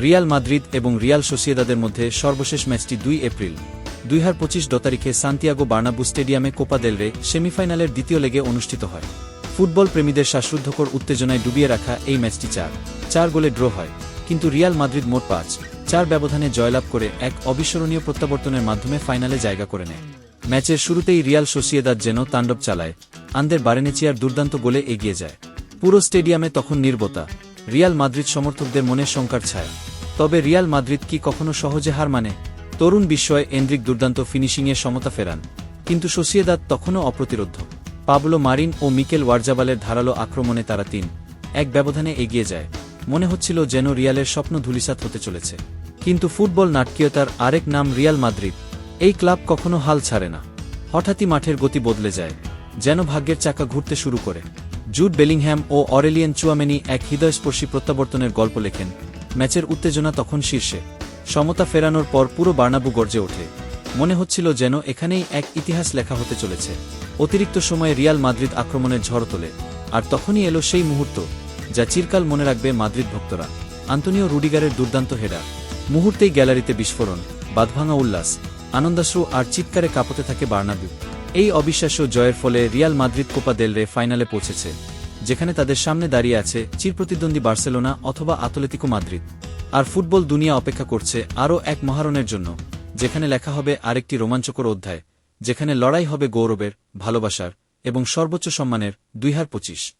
Real Madrid এবং Real সোসিয়েদাদের মধ্যে সর্বশেষ ম্যাচটি দুই এপ্রিল। দুই হাজার পঁচিশ তারিখে সান্তিয়াগো বার্নাবু স্টেডিয়ামে কোপা দেল রে সেমিফাইনালের দ্বিতীয় লেগে অনুষ্ঠিত হয়। ফুটবল প্রেমীদের শ্বাসরুদ্ধকর উত্তেজনায় ডুবিয়ে রাখা এই ম্যাচটি চার। চার গোলে ড্র হয়। কিন্তু রিয়াল মাদ্রিদ মোট পাঁচ। চার ব্যবধানে জয়লাভ করে এক অবিস্মরণীয় প্রত্যাবর্তনের মাধ্যমে ফাইনালে জায়গা করে নেয়। ম্যাচের শুরুতেই রিয়াল সোসিয়েদাদ যেন তাণ্ডব চালায়। আন্দের বারেনেচিয়ার দুর্দান্ত গোলে এগিয়ে যায়। পুরো স্টেডিয়ামে তখন নির্বতা। রিয়াল মাদ্রিদ সমর্থকদের মনে শঙ্কার ছায়া। তবে রিয়াল মাদ্রিদ কি কখনো সহজে হার মানে? তরুণ বিস্ময়ে এন্দ্রিক দুর্দান্ত ফিনিশিংয়ে সমতা ফেরান, কিন্তু সোসিয়েদাদ তখনও অপ্রতিরোধ পাবলো মারিন ও মিকেল ওয়ার্জাবালের ধারালো আক্রমণে তারা তিন, এক ব্যবধানে এগিয়ে যায়। মনে হচ্ছিল যেন রিয়ালের স্বপ্ন ধুলিসাৎ হতে চলেছে। কিন্তু ফুটবল নাটকীয়তার আরেক নাম রিয়াল মাদ্রিদ, এই ক্লাব কখনো হাল ছাড়ে না। হঠাৎই মাঠের গতি বদলে যায়, যেন ভাগ্যের চাকা ঘুরতে শুরু করে। জুড বেলিংহ্যাম ও অরেলিয়ান চুয়ামেনি এক হৃদয়স্পর্শী প্রত্যাবর্তনের গল্প লেখেন ম্যাচের উত্তেজনা তখন শীর্ষে। সমতা ফেরানোর পর পুরো বার্নাবু গর্জে ওঠে। মনে হচ্ছিল যেন এখানেই এক ইতিহাস লেখা হতে চলেছে। অতিরিক্ত সময়ে রিয়াল মাদ্রিদ আক্রমণের ঝড় তোলে, আর তখনই এলো সেই মুহূর্ত, যা চিরকাল মনে রাখবে মাদ্রিদ ভক্তরা। আন্তনিও রুডিগারের দুর্দান্ত হেডার। মুহূর্তেই গ্যালারিতে বিস্ফোরণ, বাঁধভাঙা উল্লাস, আনন্দাশ্রু আর চিৎকারে কাঁপতে থাকে বার্নাবিউ এই অবিশ্বাস্য জয়ের ফলে রিয়াল মাদ্রিদ কোপা দেল রে ফাইনালে পৌঁছেছে। যেখানে তাদের সামনে দাঁড়িয়ে আছে চিরপ্রতিদ্বন্দ্বী বার্সেলোনা অথবা আতলেতিকো মাদ্রিদ। আর ফুটবল দুনিয়া অপেক্ষা করছে আরও এক মহারণের জন্য, যেখানে লেখা হবে আরেকটি রোমাঞ্চকর অধ্যায়, যেখানে লড়াই হবে গৌরবের, ভালোবাসার এবং সর্বোচ্চ সম্মানের দুই হাজার পঁচিশ।